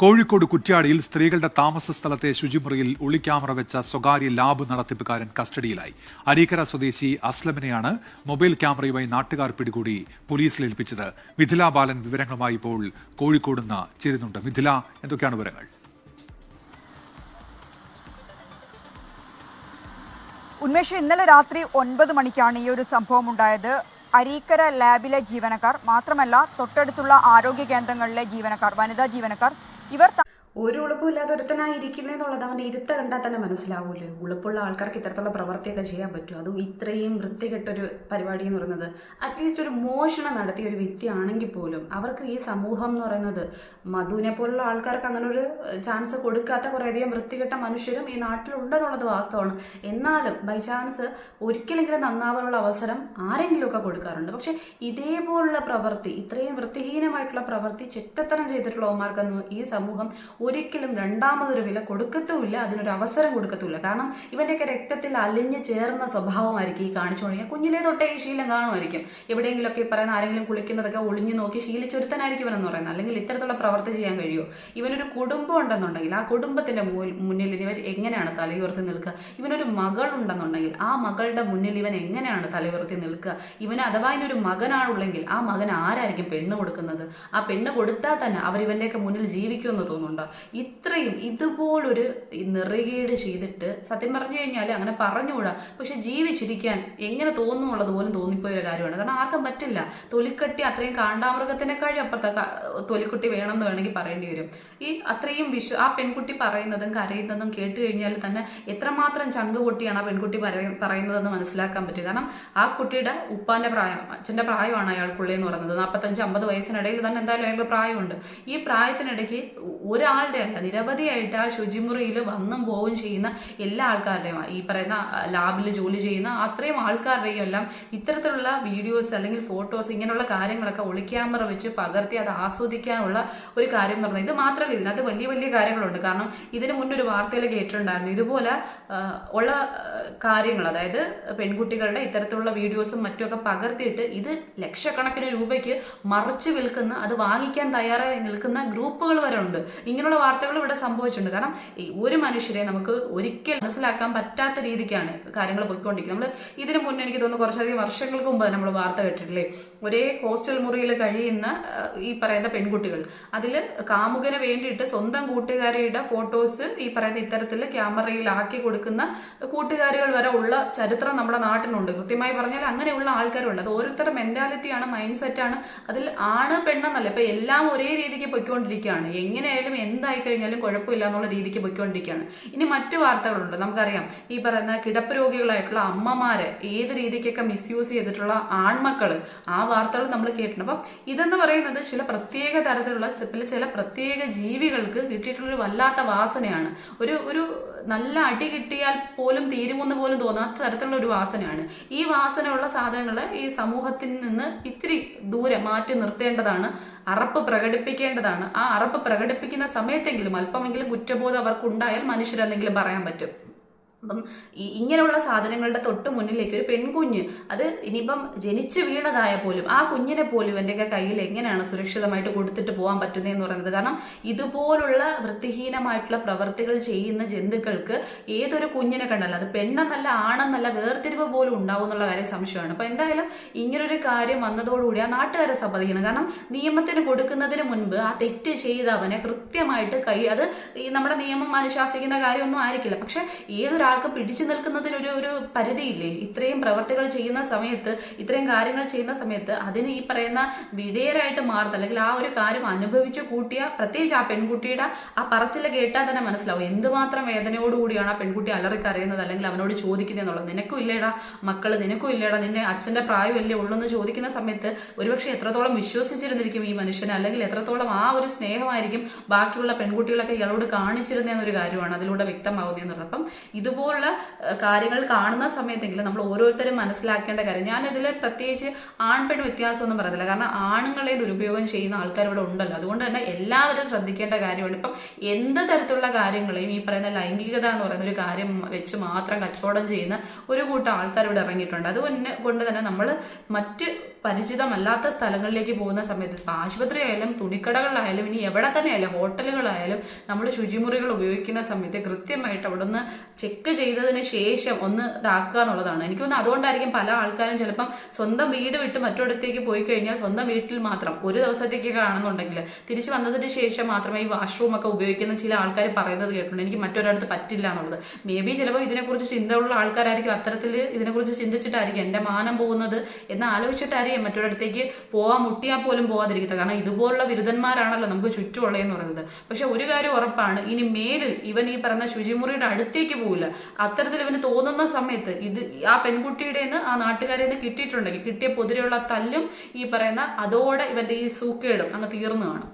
കോഴിക്കോട് കുറ്റ്യാടിയിൽ സ്ത്രീകളുടെ താമസ സ്ഥലത്തെ ശുചിമുറിയിൽ ഒളിക്യാമറ വെച്ച സ്വകാര്യ ലാബ് നടത്തിപ്പുകാരൻ കസ്റ്റഡിയിലായി. അരീക്കര സ്വദേശി അസ്ലമിനെയാണ് മൊബൈൽ ക്യാമറയുമായി നാട്ടുകാർ പിടികൂടി പോലീസിൽ ഏൽപ്പിച്ചത്. മിഥില ബാലൻ വിവരങ്ങളുമായി ഇപ്പോൾ കോഴിക്കോട് നിന്ന് ചേരുന്നുണ്ട്. മിഥില എന്തൊക്കെയാണ് വിവരങ്ങൾ? ഉന്മേഷ് ഇന്നലെ രാത്രി ഒൻപത് മണിക്കാണ് ഈ ഒരു സംഭവം ഉണ്ടായത്. അരീക്കര ലാബിലെ ജീവനക്കാർ മാത്രമല്ല തൊട്ടടുത്തുള്ള ആരോഗ്യ കേന്ദ്രങ്ങളിലെ ജീവനക്കാർ വനിതാ ജീവനക്കാർ ഇവർ ഒരു ഉളുപ്പുമില്ലാതെ ഒരുത്തനായി ഇരിക്കുന്നതെന്നുള്ളത് അവന്റെ ഇരുത്ത കണ്ടാൽ തന്നെ മനസ്സിലാവൂലേ ഉളുപ്പുള്ള ആൾക്കാർക്ക് ഇത്തരത്തിലുള്ള പ്രവൃത്തിയൊക്കെ ചെയ്യാൻ പറ്റും അതും ഇത്രയും വൃത്തികെട്ടൊരു പരിപാടി എന്ന് പറയുന്നത് അറ്റ്ലീസ്റ്റ് ഒരു മോഷണം നടത്തിയ ഒരു വ്യക്തിയാണെങ്കിൽ പോലും അവർക്ക് ഈ സമൂഹം എന്ന് പറയുന്നത് മധുവിനെ പോലുള്ള ആൾക്കാർക്ക് അങ്ങനെ ഒരു ചാൻസ് കൊടുക്കാത്ത കുറേയധികം വൃത്തികെട്ട മനുഷ്യരും ഈ നാട്ടിലുണ്ടെന്നുള്ളത് വാസ്തവമാണ്. എന്നാലും ബൈ ചാൻസ് ഒരിക്കലെങ്കിലും നന്നാവാനുള്ള അവസരം ആരെങ്കിലുമൊക്കെ കൊടുക്കാറുണ്ട്. പക്ഷേ ഇതേപോലുള്ള പ്രവൃത്തി ഇത്രയും വൃത്തിഹീനമായിട്ടുള്ള പ്രവൃത്തി ചെറ്റത്തരം ചെയ്തിട്ടുള്ള ഓമാർക്കൊന്നും ഈ സമൂഹം ഒരിക്കലും രണ്ടാമതൊരു വില കൊടുക്കത്തുമില്ല അതിനൊരു അവസരം കൊടുക്കത്തുമില്ല. കാരണം ഇവന്റെയൊക്കെ രക്തത്തിൽ അലിഞ്ഞു ചേർന്ന സ്വഭാവമായിരിക്കും ഈ കാണിച്ചു തുടങ്ങിയ. കുഞ്ഞിലേ തൊട്ടേ ഈ ശീലം കാണുമായിരിക്കും. എവിടെയെങ്കിലുമൊക്കെ ഈ പറയുന്ന ആരെങ്കിലും കുളിക്കുന്നതൊക്കെ ഒളിഞ്ഞു നോക്കി ശീലിച്ചൊരുത്തനായിരിക്കും ഇവനെന്ന് പറയുന്നത്. അല്ലെങ്കിൽ ഇത്തരത്തിലുള്ള പ്രവർത്തി ചെയ്യാൻ കഴിയുമോ? ഇവനൊരു കുടുംബം ഉണ്ടെന്നുണ്ടെങ്കിൽ ആ കുടുംബത്തിന്റെ മുന്നിൽ ഇവൻ എങ്ങനെയാണ് തലയുയർത്തി നിൽക്കുക? ഇവനൊരു മകൾ ഉണ്ടെന്നുണ്ടെങ്കിൽ ആ മകളുടെ മുന്നിൽ ഇവൻ എങ്ങനെയാണ് തലയുയർത്തി നിൽക്കുക? ഇവന് അഥവാ ഇനൊരു മകനാണുള്ളെങ്കിൽ ആ മകൻ ആരായിരിക്കും പെണ്ണ് കൊടുക്കുന്നത്? ആ പെണ്ണ് കൊടുത്താൽ തന്നെ അവർ ഇവന്റെയൊക്കെ മുന്നിൽ ജീവിക്കുമെന്ന് തോന്നുന്നുണ്ടോ? ഇത്രയും ഇതുപോലൊരു നിറുകേട് ചെയ്തിട്ട് സത്യം പറഞ്ഞു കഴിഞ്ഞാൽ അങ്ങനെ പറഞ്ഞുകൂടാ. പക്ഷെ ജീവിച്ചിരിക്കാൻ എങ്ങനെ തോന്നുന്നുള്ളത് പോലും തോന്നിപ്പോയ ഒരു കാര്യമാണ്. കാരണം ആർക്കും പറ്റില്ല. തൊലിക്കട്ടി അത്രയും കാണ്ടാമൃഗത്തിനെക്കാളും അപ്പുറത്തെ ക- തൊലിക്കുട്ടി വേണം എന്ന് വേണമെങ്കിൽ പറയേണ്ടി വരും. ഈ അത്രയും വിശ്വ ആ പെൺകുട്ടി പറയുന്നതും കരയുന്നതും കേട്ട് കഴിഞ്ഞാൽ തന്നെ എത്രമാത്രം ചങ്ക് പൊട്ടിയാണ് ആ പെൺകുട്ടി പറയ- പറയുന്നതെന്ന് മനസ്സിലാക്കാൻ പറ്റും കാരണം ആ കുട്ടിയുടെ ഉപ്പാന്റെ പ്രായം അച്ഛന്റെ പ്രായമാണ് അയാൾക്കുള്ളതെന്ന് പറയുന്നത്. നാൽപ്പത്തഞ്ച് അമ്പത് വയസ്സിനിടയിൽ തന്നെ എന്തായാലും അയാൾക്ക് പ്രായമുണ്ട്. ഈ പ്രായത്തിനിടയ്ക്ക് ഒരാളുടെ അല്ല നിരവധിയായിട്ട് ആ ശുചിമുറിയിൽ വന്നും പോവുകയും ചെയ്യുന്ന എല്ലാ ആൾക്കാരുടെയും ഈ പറയുന്ന ലാബിൽ ജോലി ചെയ്യുന്ന അത്രയും ആൾക്കാരുടെയും എല്ലാം ഇത്തരത്തിലുള്ള വീഡിയോസ് അല്ലെങ്കിൽ ഫോട്ടോസ് ഇങ്ങനെയുള്ള കാര്യങ്ങളൊക്കെ ഒളിക്യാമറ വെച്ച് പകർത്തി അത് ആസ്വദിക്കാനുള്ള ഒരു കാര്യം എന്ന് പറഞ്ഞാൽ ഇത് മാത്രമല്ല ഇതിനകത്ത് വലിയ വലിയ കാര്യങ്ങളുണ്ട്. കാരണം ഇതിന് മുന്നേ ഒരു വാർത്തയിൽ കേട്ടിട്ടുണ്ടായിരുന്നു ഇതുപോലെ ഉള്ള കാര്യങ്ങൾ അതായത് പെൺകുട്ടികളുടെ ഇത്തരത്തിലുള്ള വീഡിയോസും മറ്റുമൊക്കെ പകർത്തിയിട്ട് ഇത് ലക്ഷക്കണക്കിന് രൂപയ്ക്ക് മറിച്ച് വിൽക്കുന്ന അത് വാങ്ങിക്കാൻ തയ്യാറായി നിൽക്കുന്ന ഗ്രൂപ്പുകൾ വരെ ഉണ്ട്. ഇങ്ങനെയുള്ള വാർത്തകൾ ഇവിടെ സംഭവിച്ചിട്ടുണ്ട്. കാരണം ഈ ഒരു മനുഷ്യരെ നമുക്ക് ഒരിക്കൽ മനസ്സിലാക്കാൻ പറ്റാത്ത രീതിക്കാണ് കാര്യങ്ങൾ പോയിക്കൊണ്ടിരിക്കുന്നത്. നമ്മൾ ഇതിനു മുന്നേ എനിക്ക് തോന്നുന്നു കുറച്ചധികം വർഷങ്ങൾക്ക് മുമ്പ് നമ്മൾ വാർത്ത കേട്ടിട്ടില്ലേ? ഒരേ ഹോസ്റ്റൽ മുറിയിൽ കഴിയുന്ന ഈ പറയുന്ന പെൺകുട്ടികൾ. അതിൽ കാമുകന് വേണ്ടിയിട്ട് സ്വന്തം കൂട്ടുകാരിയുടെ ഫോട്ടോസ് ഈ പറയുന്ന ഇത്തരത്തിൽ ക്യാമറയിൽ ആക്കി കൊടുക്കുന്ന കൂട്ടുകാരികൾ വരെ ഉള്ള ചരിത്രം നമ്മുടെ നാട്ടിലുണ്ട്. കൃത്യമായി പറഞ്ഞാൽ അങ്ങനെയുള്ള ആൾക്കാരുണ്ട്. അത് ഓരോരുത്തരുടെ മെന്റാലിറ്റിയാണ് മൈൻഡ് സെറ്റാണ് അതിൽ ആണ് പെണ്ണെന്നല്ല. ഇപ്പൊ എല്ലാം ഒരേ രീതിക്ക് പൊയ്ക്കൊണ്ടിരിക്കുകയാണ്. എങ്ങനെയായാലും എന്തായി കഴിഞ്ഞാലും കുഴപ്പമില്ല എന്നുള്ള രീതിക്ക് പോയിക്കൊണ്ടിരിക്കുകയാണ്. ഇനി മറ്റു വാർത്തകളുണ്ട്. നമുക്കറിയാം. ഈ പറയുന്ന കിടപ്പ് രോഗികളായിട്ടുള്ള അമ്മമാര് ഏത് രീതിക്കൊക്കെ മിസ്യൂസ് ചെയ്തിട്ടുള്ള ആൺമക്കൾ ആ വാർത്തകൾ നമ്മൾ കേട്ടിട്ടുണ്ട്. അപ്പം ഇതെന്ന് പറയുന്നത് ചില പ്രത്യേക തരത്തിലുള്ള ചില പ്രത്യേക ജീവികൾക്ക് കിട്ടിയിട്ടുള്ളൊരു വല്ലാത്ത വാസനയാണ്. ഒരു ഒരു നല്ല അടി കിട്ടിയാൽ പോലും തീരുമെന്ന് പോലും തോന്നാത്ത തരത്തിലുള്ള ഒരു വാസനയാണ്. ഈ വാസനയുള്ള സാധനങ്ങൾ ഈ സമൂഹത്തിൽ നിന്ന് ഇത്തിരി ദൂരെ മാറ്റി നിർത്തേണ്ടതാണ്. അറപ്പ് പ്രകടിപ്പിക്കേണ്ടതാണ്. ആ അറപ്പ് പ്രകടിപ്പിക്കുന്ന സമയത്തെങ്കിലും അല്പമെങ്കിലും കുറ്റബോധം അവർക്കുണ്ടായാൽ മനുഷ്യരെന്തെങ്കിലും പറയാൻ പറ്റും. അപ്പം ഇങ്ങനെയുള്ള സാധനങ്ങളുടെ തൊട്ട് മുന്നിലേക്ക് ഒരു പെൺകുഞ്ഞ് അത് ഇനിയിപ്പം ജനിച്ചു വീണതായ പോലും ആ കുഞ്ഞിനെ പോലും എന്റെയൊക്കെ കയ്യിൽ എങ്ങനെയാണ് സുരക്ഷിതമായിട്ട് കൊടുത്തിട്ട് പോകാൻ പറ്റുന്നതെന്ന് പറയുന്നത്? കാരണം ഇതുപോലുള്ള വൃത്തിഹീനമായിട്ടുള്ള പ്രവർത്തികൾ ചെയ്യുന്ന ജന്തുക്കൾക്ക് ഏതൊരു കുഞ്ഞിനെ കണ്ടാലും അത് പെണ്ണെന്നല്ല ആണെന്നല്ല വേർതിരിവ് പോലും ഉണ്ടാവും എന്നുള്ള കാര്യം സംശയമാണ്. അപ്പം എന്തായാലും ഇങ്ങനൊരു കാര്യം വന്നതോടുകൂടി ആ നാട്ടുകാരെ സമ്മതിക്കണം. കാരണം നിയമത്തിന് കൊടുക്കുന്നതിന് മുൻപ് ആ തെറ്റ് ചെയ്തവനെ കൃത്യമായിട്ട് കൈ അത് നമ്മുടെ നിയമം അനുശാസിക്കുന്ന കാര്യമൊന്നും ആയിരിക്കില്ല. പക്ഷെ ഏതൊരാൾക്ക് പിടിച്ചു നിൽക്കുന്നതിനൊരു ഒരു പരിധിയില്ലേ? ഇത്രയും പ്രവർത്തികൾ ചെയ്യുന്ന സമയത്ത് ഇത്രയും കാര്യങ്ങൾ ചെയ്യുന്ന സമയത്ത് അതിന് ഈ പറയുന്ന വിധേയരായിട്ട് മാറുന്നത് അല്ലെങ്കിൽ ആ ഒരു കാര്യം അനുഭവിച്ച് കൂട്ടിയ പ്രത്യേകിച്ച് ആ പെൺകുട്ടിയുടെ ആ പറച്ചിൽ കേട്ടാൽ തന്നെ മനസ്സിലാവും. എന്തുമാത്രം വേദനയോടുകൂടിയാണ് ആ പെൺകുട്ടി അലറിക്കറിയുന്നത് അല്ലെങ്കിൽ അവനോട് ചോദിക്കുന്നത് എന്നുള്ളത്. നിനക്കും ഇല്ലേടാ മക്കൾ നിനക്കും ഇല്ലേടാ നിന്റെ അച്ഛന്റെ പ്രായമല്ലേ ഉള്ളൂ എന്ന് ചോദിക്കുന്ന സമയത്ത് ഒരുപക്ഷെ എത്രത്തോളം വിശ്വസിച്ചിരുന്നിരിക്കും ഈ മനുഷ്യനെ അല്ലെങ്കിൽ എത്രത്തോളം ആ ഒരു സ്നേഹമായിരിക്കും ബാക്കിയുള്ള പെൺകുട്ടികളൊക്കെ ഇയാളോട് കാണിച്ചിരുന്നതെന്നൊരു കാര്യമാണ് അതിലൂടെ വ്യക്തമാവുന്നതെന്നുള്ളത്. അപ്പം ഇതുപോലെ ഇതുപോലുള്ള കാര്യങ്ങൾ കാണുന്ന സമയത്തെങ്കിലും നമ്മൾ ഓരോരുത്തരും മനസ്സിലാക്കേണ്ട കാര്യം. ഞാൻ ഇതിൽ പ്രത്യേകിച്ച് ആൺപെൺ വ്യത്യാസമൊന്നും പറയുന്നില്ല കാരണം ആണുങ്ങളെ ദുരുപയോഗം ചെയ്യുന്ന ആൾക്കാർ ഇവിടെ ഉണ്ടല്ലോ. അതുകൊണ്ട് തന്നെ എല്ലാവരും ശ്രദ്ധിക്കേണ്ട കാര്യമാണ്. ഇപ്പം എന്ത് തരത്തിലുള്ള കാര്യങ്ങളെയും ഈ പറയുന്ന ലൈംഗികത എന്ന് പറയുന്ന ഒരു കാര്യം വെച്ച് മാത്രം കച്ചവടം ചെയ്യുന്ന ഒരു കൂട്ടം ആൾക്കാർ ഇവിടെ ഇറങ്ങിയിട്ടുണ്ട്. അതുകൊണ്ട് കൊണ്ട് തന്നെ നമ്മൾ മറ്റ് പരിചിതമല്ലാത്ത സ്ഥലങ്ങളിലേക്ക് പോകുന്ന സമയത്ത് ഇപ്പം ആശുപത്രി ആയാലും തുണിക്കടകളിലായാലും ഇനി എവിടെ തന്നെയായാലും ഹോട്ടലുകളായാലും നമ്മൾ ശുചിമുറികൾ ഉപയോഗിക്കുന്ന സമയത്ത് കൃത്യമായിട്ട് അവിടെ നിന്ന് ചെക്ക് ചെയ്തതിന് ശേഷം ഒന്ന് ഇതാക്കുക എന്നുള്ളതാണ്. എനിക്ക് തോന്നുന്നു അതുകൊണ്ടായിരിക്കും പല ആൾക്കാരും ചിലപ്പം സ്വന്തം വീട് വിട്ട് മറ്റൊരിടത്തേക്ക് പോയി കഴിഞ്ഞാൽ സ്വന്തം വീട്ടിൽ മാത്രം ഒരു ദിവസത്തേക്ക് കാണുന്നുണ്ടെങ്കിൽ തിരിച്ചു വന്നതിന് ശേഷം മാത്രമേ ഈ വാഷ്റൂം ഒക്കെ ഉപയോഗിക്കുന്ന ചില ആൾക്കാർ പറയുന്നത് കേട്ടിട്ടുണ്ട്. എനിക്ക് മറ്റൊരിടത്ത് പറ്റില്ല എന്നുള്ളത്. മേ ബി ചിലപ്പോൾ ഇതിനെക്കുറിച്ച് ചിന്തയുള്ള ആൾക്കാരായിരിക്കും. അത്തരത്തിൽ ഇതിനെക്കുറിച്ച് ചിന്തിച്ചിട്ടായിരിക്കും എന്റെ മാനം പോകുന്നത് എന്ന് ആലോചിച്ചിട്ടായിരിക്കും മറ്റൊരിടത്തേക്ക് പോവാൻ മുട്ടിയാൽ പോലും പോവാതിരിക്കുന്നത് കാരണം ഇതുപോലുള്ള ബിരുദന്മാരാണല്ലോ നമുക്ക് ചുറ്റുമുള്ളതെന്ന് പറയുന്നത്. പക്ഷെ ഒരു കാര്യം ഉറപ്പാണ്. ഇനി മേലിൽ ഇവൻ ഈ പറഞ്ഞ ശുചിമുറിയുടെ അടുത്തേക്ക് പോകില്ല അത്തരത്തിൽ ഇവന് തോന്നുന്ന സമയത്ത് ഇത് ആ പെൺകുട്ടിയുടെ നിന്ന് ആ നാട്ടുകാരെ നിന്ന് കിട്ടിയിട്ടുണ്ടെങ്കിൽ കിട്ടിയ പൊതിരെയുള്ള തല്ലും ഈ പറയുന്ന അതോടെ ഇവന്റെ ഈ സൂക്കേടും അങ്ങ് തീർന്നു കാണും.